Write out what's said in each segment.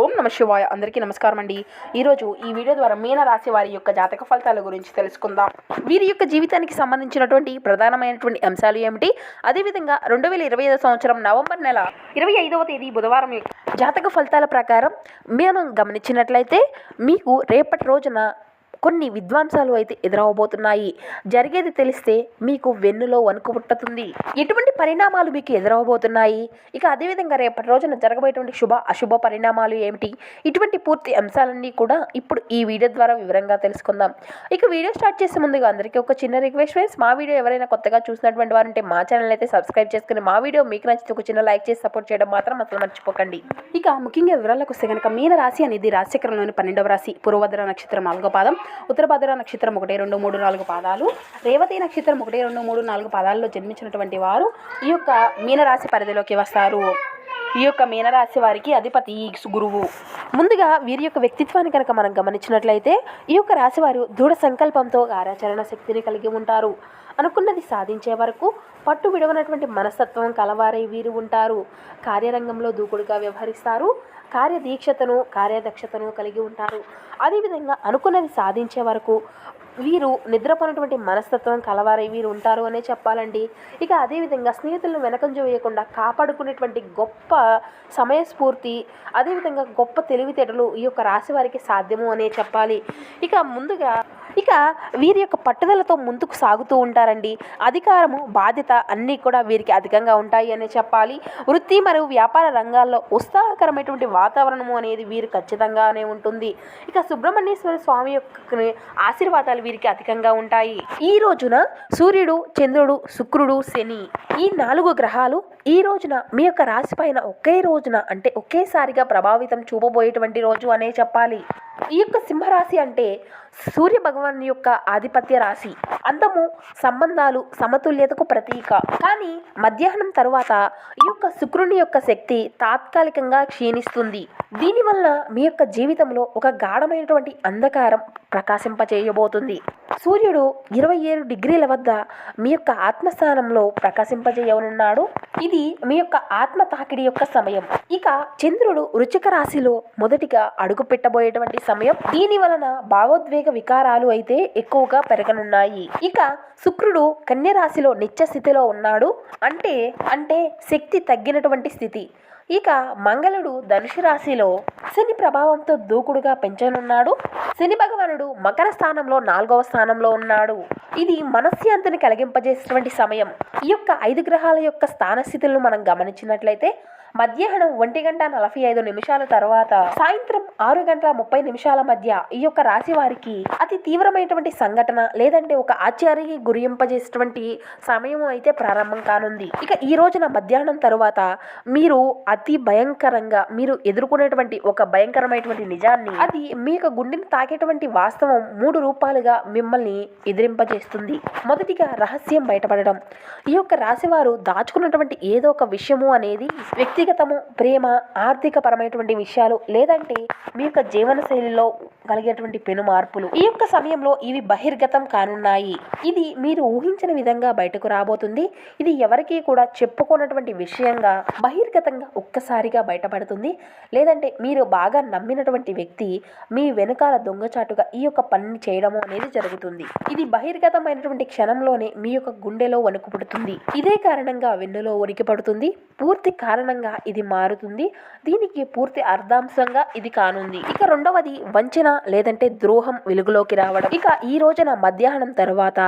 ఓం నమ శివాయ. అందరికీ నమస్కారం అండి. ఈరోజు ఈ వీడియో ద్వారా మీన రాశి వారి యొక్క జాతక ఫలితాల గురించి తెలుసుకుందాం. వీరి యొక్క జీవితానికి సంబంధించినటువంటి ప్రధానమైనటువంటి అంశాలు ఏమిటి? అదేవిధంగా రెండు వేల ఇరవై ఐదో సంవత్సరం నవంబర్ నెల ఇరవై ఐదవ తేదీ బుధవారం జాతక ఫలితాల ప్రకారం మేము గమనించినట్లయితే మీకు రేపటి రోజున కొన్ని విద్వాంసాలు అయితే ఎదురవబోతున్నాయి. జరిగేది తెలిస్తే మీకు వెన్నులో వణుకు పుట్టుతుంది. ఎటువంటి పరిణామాలు మీకు ఎదురవబోతున్నాయి? ఇక అదేవిధంగా రేపటి రోజున జరగబోయేటువంటి శుభ అశుభ పరిణామాలు ఏమిటి? ఇటువంటి పూర్తి అంశాలన్నీ కూడా ఇప్పుడు ఈ వీడియో ద్వారా వివరంగా తెలుసుకుందాం. ఇక వీడియో స్టార్ట్ చేసే ముందుగా అందరికీ ఒక చిన్న రిక్వెస్ట్ ఫ్రెండ్స్. మా వీడియో ఎవరైనా కొత్తగా చూసినటువంటి వారు ఉంటే మా ఛానల్ అయితే సబ్స్క్రైబ్ చేసుకుని మా వీడియో మీకు నచ్చితే ఒక చిన్న లైక్ చేసి సపోర్ట్ చేయడం మాత్రం అసలు మర్చిపోకండి. ఇక ముఖ్యంగా వివరాలకు వస్తే కనుక మీన రాశి అనేది రాశిచక్రంలోని పన్నెండవ రాశి. పూర్వభద్ర నక్షత్రం నాలుగో పాదం. ఉత్తరభద్ర నక్షత్రం ఒకటి రెండు మూడు నాలుగు పాదాలు. రేవతి నక్షత్రం ఒకటి రెండు మూడు నాలుగు పాదాల్లో జన్మించినటువంటి వారు ఈ యొక్క మీనరాశి పరిధిలోకి వస్తారు. ఈ యొక్క మీనరాశి వారికి అధిపతి గురువు. ముందుగా వీరి యొక్క వ్యక్తిత్వాన్ని కనుక మనం గమనించినట్లయితే ఈ యొక్క రాశి వారు దృఢ సంకల్పంతో కార్యాచరణ శక్తిని కలిగి ఉంటారు. అనుకున్నది సాధించే వరకు పట్టు విడవనటువంటి మనస్తత్వం కలవారై వీరు ఉంటారు. కార్యరంగంలో దూకుడుగా వ్యవహరిస్తారు. కార్యదీక్షతను కార్యదక్షతను కలిగి ఉంటారు. అదేవిధంగా అనుకున్నది సాధించే వరకు వీరు నిద్రపోయినటువంటి మనస్తత్వం కలవారై వీరు ఉంటారు అనే చెప్పాలండి. ఇక అదేవిధంగా స్నేహితులను వెనకంజ వేయకుండా కాపాడుకునేటువంటి గొప్ప సమయస్ఫూర్తి అదేవిధంగా గొప్ప తెలివితేటలు ఈ యొక్క రాశి వారికి సాధ్యము అనే చెప్పాలి. ఇక ముందుగా ఇక వీరి యొక్క పట్టుదలతో ముందుకు సాగుతూ ఉంటారండి. అధికారము బాధ్యత అన్నీ కూడా వీరికి అధికంగా ఉంటాయి అనే చెప్పాలి. వృత్తి మరియు వ్యాపార రంగాల్లో ఉత్సాహకరమైనటువంటి వాతావరణము అనేది వీరు ఖచ్చితంగానే ఉంటుంది. ఇక సుబ్రహ్మణ్యేశ్వర స్వామి యొక్క ఆశీర్వాదాలు వీరికి అధికంగా ఉంటాయి. ఈ రోజున సూర్యుడు చంద్రుడు శుక్రుడు శని ఈ నాలుగు గ్రహాలు ఈ రోజున మీ యొక్క రాశి పైన ఒకే రోజున అంటే ఒకేసారిగా ప్రభావితం చూపబోయేటువంటి రోజు అనే చెప్పాలి. ఈ యొక్క సింహరాశి అంటే సూర్య భగవాన్ యొక్క ఆధిపత్య రాశి. అందము సంబంధాలు సమతుల్యతకు ప్రతీక. కానీ మధ్యాహ్నం తరువాత ఈ యొక్క శుక్రుని యొక్క శక్తి తాత్కాలికంగా క్షీణిస్తుంది. దీనివల్ల మీ యొక్క జీవితంలో ఒక గాఢమైనటువంటి అంధకారం ప్రకాశింపజేయబోతుంది సూర్యుడు ఇరవై ఏడు డిగ్రీల వద్ద మీ యొక్క ఆత్మస్థానంలో ప్రకాశింపజేయనున్నాడు. ఇది మీ యొక్క ఆత్మ తాకిడి యొక్క సమయం. ఇక చంద్రుడు వృచిక రాశిలో మొదటిగా అడుగు పెట్టబోయేటువంటి సమయం. దీని వలన భావోద్వేగ వికారాలు అయితే ఎక్కువగా పెరగనున్నాయి. ఇక శుక్రుడు కన్య రాశిలో నిత్య స్థితిలో ఉన్నాడు. అంటే అంటే శక్తి తగ్గినటువంటి స్థితి. ఇక మంగళుడు ధనుషు రాశిలో శని ప్రభావంతో దూకుడుగా పెంచనున్నాడు. శని భగవానుడు మకర స్థానంలో నాలుగవ స్థానంలో ఉన్నాడు. ఇది మనశ్శాంతిని కలిగింపజేసినటువంటి సమయం. ఈ యొక్క ఐదు గ్రహాల యొక్క స్థానస్థితులను మనం గమనించినట్లయితే మధ్యాహ్నం ఒంటి గంట నలభై ఐదు నిమిషాల తర్వాత సాయంత్రం ఆరు గంటల ముప్పై నిమిషాల మధ్య ఈ యొక్క రాశి వారికి అతి తీవ్రమైనటువంటి సంఘటన లేదంటే ఒక ఆశ్చర్యకి గురింపజేసేటువంటి సమయం అయితే ప్రారంభం కానుంది. ఇక ఈ రోజున మధ్యాహ్నం తరువాత మీరు అతి భయంకరంగా మీరు ఎదుర్కొనేటువంటి ఒక భయంకరమైనటువంటి నిజాన్ని అది మీ యొక్క గుండెని తాకేటువంటి వాస్తవం మూడు రూపాలుగా మిమ్మల్ని ఎదిరింపజేస్తుంది. మొదటిగా రహస్యం బయటపడడం. ఈ యొక్క రాశివారు దాచుకున్నటువంటి ఏదో ఒక విషయము అనేది వ్యక్తి వ్యక్తిగతము ప్రేమ ఆర్థిక పరమైనటువంటి విషయాలు లేదంటే మీ యొక్క జీవన శైలిలో కలిగేటువంటి పెను మార్పులు ఈ యొక్క సమయంలో ఇవి బహిర్గతం కానున్నాయి. ఇది మీరు ఊహించిన విధంగా బయటకు రాబోతుంది. ఇది ఎవరికీ కూడా చెప్పుకోనటువంటి విషయంగా బహిర్గతంగా ఒక్కసారిగా బయటపడుతుంది. లేదంటే మీరు బాగా నమ్మినటువంటి వ్యక్తి మీ వెనకాల దొంగచాటుగా ఈ యొక్క పనిని చేయడము అనేది జరుగుతుంది. ఇది బహిర్గతమైనటువంటి క్షణంలోనే మీ యొక్క గుండెలో వణుకు పుడుతుంది. ఇదే కారణంగా వెన్నులో ఉనికి పడుతుంది. పూర్తి కారణంగా ఇది మారుతుంది. దీనికి పూర్తి అర్ధాంశంగా ఇది కానుంది. ఇక రెండవది వంచన లేదంటే ద్రోహం వెలుగులోకి రావడం. ఇక ఈ రోజున మధ్యాహ్నం తర్వాత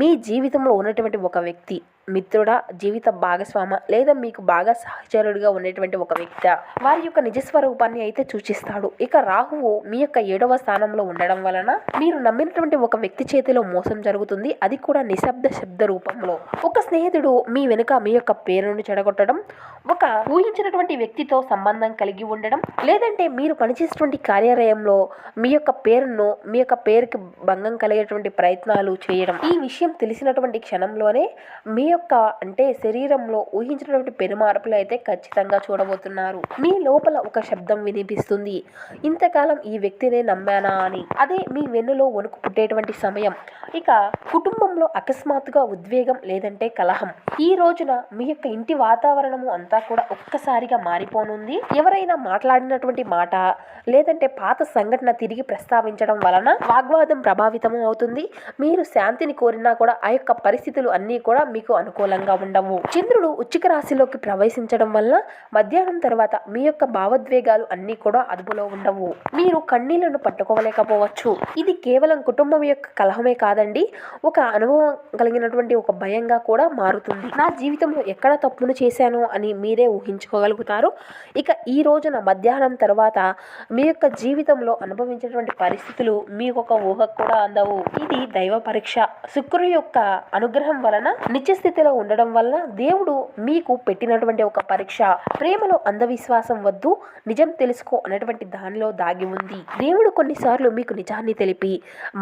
మీ జీవితంలో ఉన్నటువంటి ఒక వ్యక్తి మిత్రుడా జీవిత భాగస్వామ లేదా మీకు బాగా సహచరుడిగా ఉండేటువంటి ఒక వ్యక్తి వారి యొక్క నిజస్వరూపాన్ని అయితే సూచిస్తాడు. ఇక రాహువు మీ యొక్క ఏడవ స్థానంలో ఉండడం వలన మీరు నమ్మినటువంటి ఒక వ్యక్తి చేతిలో మోసం జరుగుతుంది. అది కూడా నిశ్శబ్ద శబ్ద రూపంలో. ఒక స్నేహితుడు మీ వెనుక మీ యొక్క పేరును చెడగొట్టడం ఒక ఊహించినటువంటి వ్యక్తితో సంబంధం కలిగి ఉండడం లేదంటే మీరు పనిచేసేటువంటి కార్యాలయంలో మీ యొక్క పేరును మీ యొక్క పేరుకి భంగం కలిగేటువంటి ప్రయత్నాలు చేయడం. ఈ విషయం తెలిసినటువంటి క్షణంలోనే మీ యొక్క యొక్క అంటే శరీరంలో ఊహించినటువంటి పెనుమార్పులు అయితే ఖచ్చితంగా చూడబోతున్నారు. మీ లోపల ఒక శబ్దం వినిపిస్తుంది. ఇంతకాలం ఈ వ్యక్తినే నమ్మానా అని. అదే మీ వెన్నులో వణుకు పుట్టేటువంటి సమయం. ఇక కుటుంబంలో అకస్మాత్తుగా ఉద్వేగం లేదంటే కలహం. ఈ రోజున మీ యొక్క ఇంటి వాతావరణము అంతా కూడా ఒక్కసారిగా మారిపోనుంది. ఎవరైనా మాట్లాడినటువంటి మాట లేదంటే పాత సంఘటన తిరిగి ప్రస్తావించడం వలన వాగ్వాదం ప్రభావితం అవుతుంది. మీరు శాంతిని కోరినా కూడా ఆ యొక్క పరిస్థితులు అన్నీ కూడా మీకు అనుకూలంగా ఉండవు. చంద్రుడు ఉచ్చిక రాశిలోకి ప్రవేశించడం వల్ల మధ్యాహ్నం తర్వాత మీ యొక్క భావోద్వేగాలు అన్నీ కూడా అదుపులో ఉండవు. మీరు కన్నీళ్ళను పట్టుకోలేకపోవచ్చు. ఇది కేవలం కుటుంబం యొక్క కలహమే కాదండి. ఒక అనుభవం కలిగినటువంటి ఒక భయంగా కూడా మారుతుంది. నా జీవితంలో ఎక్కడ తప్పును చేశాను అని మీరే ఊహించుకోగలుగుతారు. ఇక ఈ రోజున మధ్యాహ్నం తర్వాత మీ యొక్క జీవితంలో అనుభవించినటువంటి పరిస్థితులు మీకు ఒక ఊహకు కూడా అందవు. ఇది దైవ పరీక్ష. శుక్రుడు యొక్క అనుగ్రహం వలన నిత్య స్థితిలో ఉండడం వలన దేవుడు మీకు పెట్టినటువంటి ఒక పరీక్ష ప్రేమలో అంధవిశ్వాసం వద్దు నిజం తెలుసుకో అనేటువంటి దానిలో దాగి ఉంది. దేవుడు కొన్నిసార్లు మీకు నిజాన్ని తెలిపి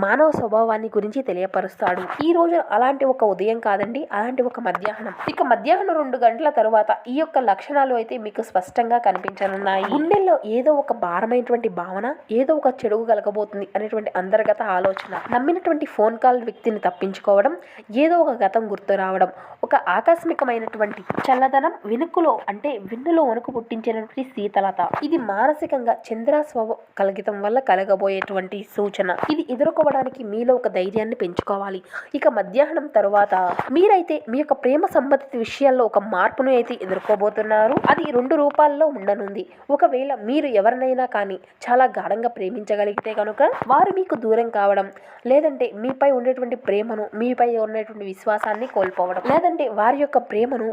మానవ స్వభావాన్ని గురించి తెలియపరుస్తాడు. ఈ రోజు అలాంటి ఒక ఉదయం కాదండి అలాంటి ఒక మధ్యాహ్నం. ఇక మధ్యాహ్నం రెండు గంటల తరువాత ఈ యొక్క లక్షణాలు అయితే మీకు స్పష్టంగా కనిపించనున్నాయి. గుండెల్లో ఏదో ఒక భారమైనటువంటి భావన ఏదో ఒక చెడుగు కలగబోతుంది అనేటువంటి అంతర్గత ఆలోచన. నమ్మినటువంటి ఫోన్ కాల్ వ్యక్తిని తప్పించుకోవడం ఏదో ఒక గతం గుర్తు రావడం ఒక ఆకస్మికమైనటువంటి చల్లదనం వెనుకలో అంటే వెన్నులో వణుకు పుట్టించినటువంటి శీతలత. ఇది మానసికంగా చంద్రాస్వ కలగితం వల్ల కలగబోయేటువంటి సూచన. ఇది ఎదుర్కోవడానికి మీలో ఒక ధైర్యాన్ని పెంచుకోవాలి. ఇక మధ్యాహ్నం తరువాత మీరైతే మీ యొక్క ప్రేమ సంబంధిత విషయాల్లో ఒక మార్పును అయితే ఎదుర్కోబోతున్నారు. అది రెండు రూపాల్లో ఉండనుంది. ఒకవేళ మీరు ఎవరినైనా కానీ చాలా గాఢంగా ప్రేమించగలిగితే కనుక వారు మీకు దూరం కావడం లేదంటే మీపై ఉండేటువంటి ప్రేమను మీపై ఉన్నటువంటి విశ్వాసాన్ని కోల్పోవడం. లేదంటే వారి యొక్క ప్రేమను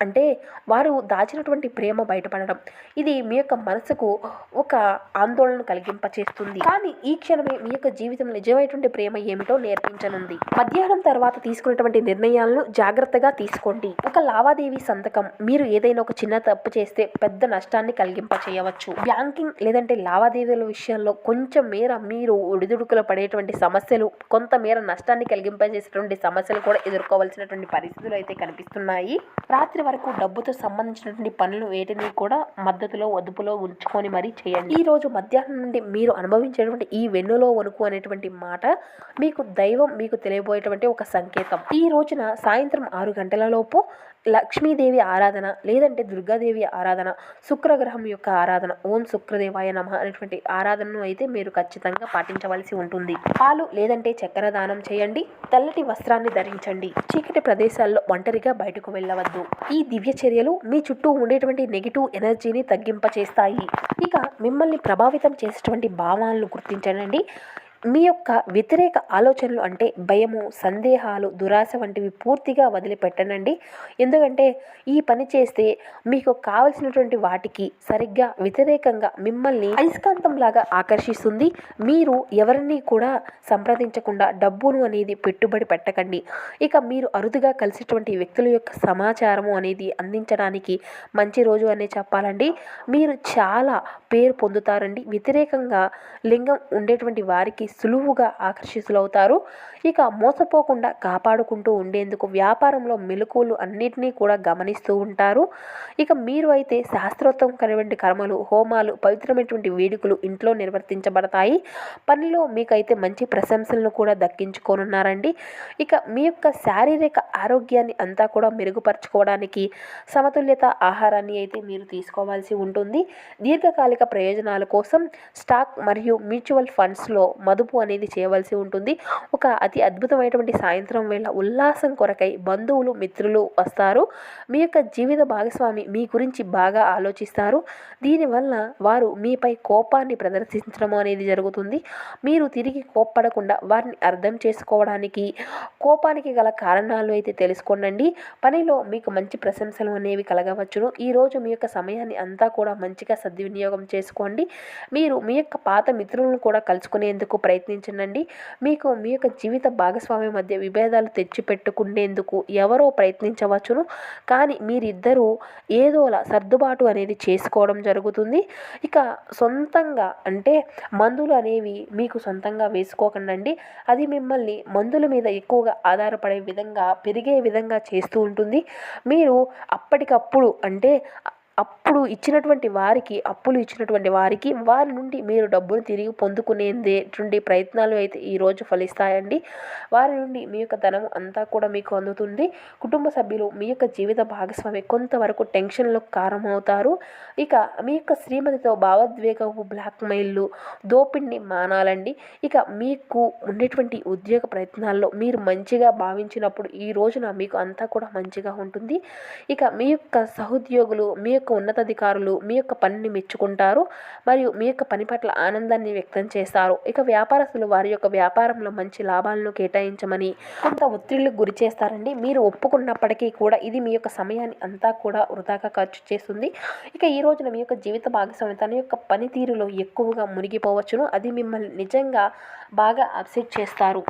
అంటే వారు దాచినటువంటి ప్రేమ బయటపడడం. ఇది మీ యొక్క మనసుకు ఒక ఆందోళన కలిగింపచేస్తుంది. కానీ ఈ క్షణమే మీ యొక్క జీవితం నిజమైనటువంటి ప్రేమ ఏమిటో నేర్పించనుంది. మధ్యాహ్నం తర్వాత తీసుకున్నటువంటి నిర్ణయాలను జాగ్రత్తగా తీసుకోండి. ఒక లావాదేవీ సంతకం. మీరు ఏదైనా ఒక చిన్న తప్పు చేస్తే పెద్ద నష్టాన్ని కలిగింప చేయవచ్చు బ్యాంకింగ్ లేదంటే లావాదేవీల విషయంలో కొంచెం మేర మీరు ఒడిదుడుకులు పడేటువంటి సమస్యలు కొంతమేర నష్టాన్ని కలిగింపజేసేటువంటి సమస్యలు కూడా ఎదుర్కోవాల్సినటువంటి పరిస్థితులు అయితే కనిపిస్తున్నాయి. రాత్రి వరకు డబ్బుతో సంబంధించినటువంటి పనులు వేటిని కూడా మద్దతులో అదుపులో ఉంచుకొని మరీ చేయండి. ఈ రోజు మధ్యాహ్నం నుండి మీరు అనుభవించేటువంటి ఈ వెన్నులో వణుకు అనేటువంటి మాట మీకు దైవం మీకు తెలియబోయేటువంటి ఒక సంకేతం. ఈ రోజున సాయంత్రం ఆరు గంటల లోపు లక్ష్మీదేవి ఆరాధన లేదంటే దుర్గాదేవి ఆరాధన శుక్రగ్రహం యొక్క ఆరాధన ఓం శుక్రదేవాయ నమ అనేటువంటి ఆరాధనను అయితే మీరు ఖచ్చితంగా పాటించవలసి ఉంటుంది. పాలు లేదంటే చక్కెర దానం చేయండి తెల్లటి వస్త్రాన్ని ధరించండి. చీకటి ప్రదేశాల్లో ఒంటరిగా బయటకు వెళ్ళవద్దు. ఈ దివ్య చర్యలు మీ చుట్టూ ఉండేటువంటి నెగిటివ్ ఎనర్జీని తగ్గింపచేస్తాయి. ఇక మిమ్మల్ని ప్రభావితం చేసేటువంటి భావాలను గుర్తించండి. మీ యొక్క వ్యతిరేక ఆలోచనలు అంటే భయము సందేహాలు దురాశ వంటివి పూర్తిగా వదిలిపెట్టనండి. ఎందుకంటే ఈ పని చేస్తే మీకు కావలసినటువంటి వాటికి సరిగ్గా వ్యతిరేకంగా మిమ్మల్ని అయస్కాంతంలాగా ఆకర్షిస్తుంది. మీరు ఎవరిని కూడా సంప్రదించకుండా డబ్బును అనేది పెట్టుబడి పెట్టకండి. ఇక మీరు అరుదుగా కలిసేటువంటి వ్యక్తుల యొక్క సమాచారము అనేది అందించడానికి మంచి రోజు అనే చెప్పాలండి. మీరు చాలా పేరు పొందుతారండి. వ్యతిరేకంగా లింగం ఉండేటువంటి వారికి సులువుగా ఆకర్షితులవుతారు. ఇక మోసపోకుండా కాపాడుకుంటూ ఉండేందుకు వ్యాపారంలో మెలకువలు అన్నిటినీ కూడా గమనిస్తూ ఉంటారు. ఇక మీరు అయితే శాస్త్రోత్తం కనటువంటి కర్మలు హోమాలు పవిత్రమైనటువంటి వేడుకలు ఇంట్లో నిర్వర్తించబడతాయి. పనిలో మీకైతే మంచి ప్రశంసలను కూడా దక్కించుకోనున్నారండి. ఇక మీ యొక్క శారీరక ఆరోగ్యాన్ని అంతా కూడా మెరుగుపరచుకోవడానికి సమతుల్యత ఆహారాన్ని అయితే మీరు తీసుకోవాల్సి ఉంటుంది. దీర్ఘకాలిక ప్రయోజనాల కోసం స్టాక్ మరియు మ్యూచువల్ ఫండ్స్లో మధు మదుపు అనేది చేయవలసి ఉంటుంది. ఒక అతి అద్భుతమైనటువంటి సాయంత్రం వేళ ఉల్లాసం కొరకై బంధువులు మిత్రులు వస్తారు. మీ యొక్క జీవిత భాగస్వామి మీ గురించి బాగా ఆలోచిస్తారు. దీనివల్ల వారు మీపై కోపాన్ని ప్రదర్శించడం అనేది జరుగుతుంది. మీరు తిరిగి కోప్పడకుండా వారిని అర్థం చేసుకోవడానికి కోపానికి గల కారణాలు అయితే తెలుసుకోండి పనిలో మీకు మంచి ప్రశంసలు అనేవి కలగవచ్చును. ఈరోజు మీ యొక్క సమయాన్ని అంతా కూడా మంచిగా సద్వినియోగం చేసుకోండి. మీరు మీ యొక్క పాత మిత్రులను కూడా కలుసుకునేందుకు ప్రయత్నం ప్రయత్నించండి మీకు మీ యొక్క జీవిత భాగస్వామి మధ్య విభేదాలు తెచ్చిపెట్టుకునేందుకు ఎవరో ప్రయత్నించవచ్చును. కానీ మీరిద్దరూ ఏదోలా సర్దుబాటు అనేది చేసుకోవడం జరుగుతుంది. ఇక సొంతంగా అంటే మందులు అనేవి మీకు సొంతంగా వేసుకోకండి అది మిమ్మల్ని మందుల మీద ఎక్కువగా ఆధారపడే విధంగా పెరిగే విధంగా చేస్తూ ఉంటుంది. మీరు అప్పటికప్పుడు అంటే అప్పుడు ఇచ్చినటువంటి వారికి అప్పులు ఇచ్చినటువంటి వారికి వారి నుండి మీరు డబ్బులు తిరిగి పొందుకునేటువంటి ప్రయత్నాలు అయితే ఈరోజు ఫలిస్తాయండి. వారి నుండి మీ యొక్క ధనం అంతా కూడా మీకు అందుతుంది. కుటుంబ సభ్యులు మీ యొక్క జీవిత భాగస్వామి కొంతవరకు టెన్షన్లకు కారణమవుతారు ఇక మీ యొక్క శ్రీమతితో భావోద్వేగపు బ్లాక్మెయిల్లు దోపిడిని మానాలండి. ఇక మీకు ఉండేటువంటి ఉద్యోగ ప్రయత్నాల్లో మీరు మంచిగా భావించినప్పుడు ఈ రోజున మీకు అంతా కూడా మంచిగా ఉంటుంది. ఇక మీ యొక్క సహోద్యోగులు మీ యొక్క ఉన్నతాధికారులు మీ యొక్క పనిని మెచ్చుకుంటారు మరియు మీ యొక్క పని పట్ల ఆనందాన్ని వ్యక్తం చేస్తారు. ఇక వ్యాపారస్తులు వారి యొక్క వ్యాపారంలో మంచి లాభాలను కేటాయించమని కొంత ఒత్తిళ్ళకు గురి చేస్తారండి. మీరు ఒప్పుకున్నప్పటికీ కూడా ఇది మీ యొక్క సమయాన్ని అంతా కూడా వృధాగా ఖర్చు చేస్తుంది. ఇక ఈ రోజున మీ యొక్క జీవిత భాగస్వామి తన యొక్క పనితీరులో ఎక్కువగా మునిగిపోవచ్చును. అది మిమ్మల్ని నిజంగా బాగా అప్సెట్ చేస్తారు.